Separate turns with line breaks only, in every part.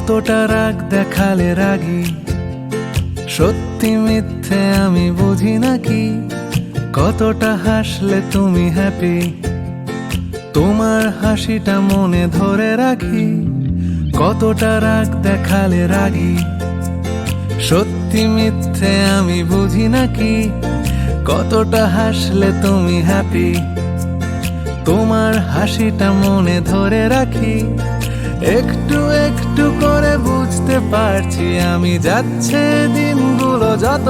কতটা রাগ দেখালে রাগি? সত্যি মিথ্যে আমি বুঝি নাকি কতটা হাসলে তুমি হ্যাপি তোমার হাসিটা মনে ধরে রাখি। কতটা রাগ দেখালে রাগি? সত্যি মিথ্যে আমি বুঝি নাকি কতটা হাসলে তুমি হ্যাপি তোমার হাসিটা মনে ধরে রাখি। একটু একটু করে বুঝতে পারছি আমি যাচ্ছে দিনগুলো যত।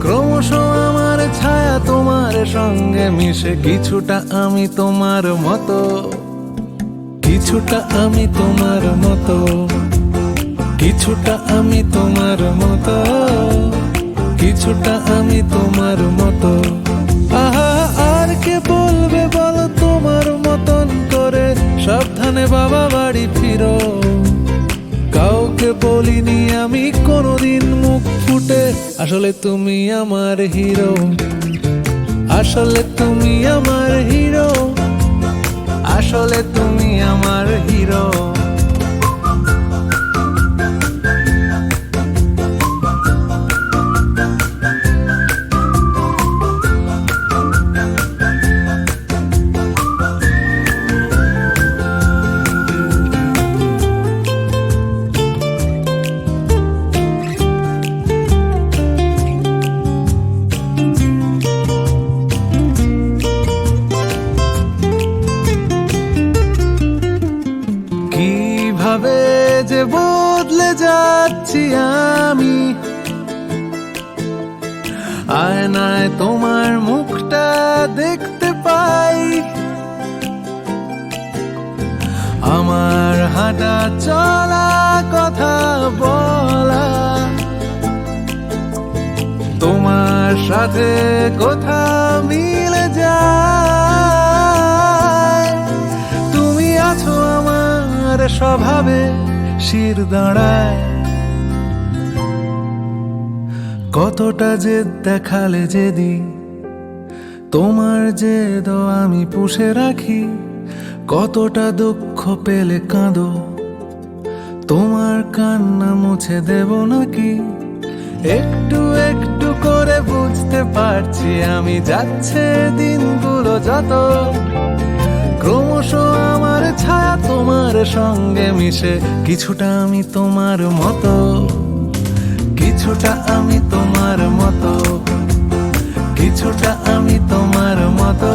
ক্রমশ আমার ছায়া তোমার সঙ্গে মিশে কিছুটা আমি তোমার মতো। কিছুটা আমি তোমার মতো। কিছুটা আমি তোমার মতো। কিছুটা আমি তোমার মতো। আহা, আর কে বলবে বলো তোমার মতন? সাবধানে বাবা বাড়ি ফিরো। কাউকে বলিনি আমি কোনোদিন মুখ ফুটে। আসলে তুমি আমার হিরো। আসলে তুমি আমার হিরো। আসলে তুমি আমার হিরো। কীভাবে যে বদলে যাচ্ছি আমি। আয়নায় তোমার মুখটা দেখতে পাই। আমার হাঁটা চলা কথা বলা। তোমার সাথে কথা মিলে যায়। আমার স্বভাবে শির দাঁড়ায়। কতটা যে দেখালে যেদি, তোমার যে আমি পুষে রাখি, কতটা দুঃখ পেলে কাঁদো। তোমার কান্না মুছে দেব নাকি? একটু একটু করে বুঝতে পারছি আমি যাচ্ছে দিনগুলো যত। ক্রমশ আমার ছায়া তোমার সঙ্গে মিশে। কিছুটা আমি তোমার মতো, কিছুটা আমি তোমার মতো, কিছুটা আমি তোমার মতো,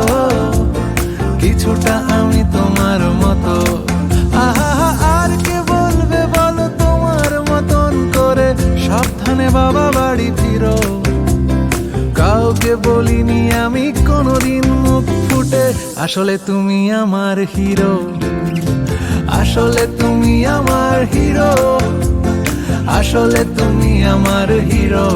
কিছুটা আমি তোমার মতো। আর কে বলবে বলো তোমার মতন করে? সাবধানে বাবা বাড়ি ফিরো। কাউকে বলিনি আমি কোনোদিন মুখ আসলে তুমি আমার হিরো। আসলে তুমি আমার হিরো। আসলে তুমি আমার হিরো।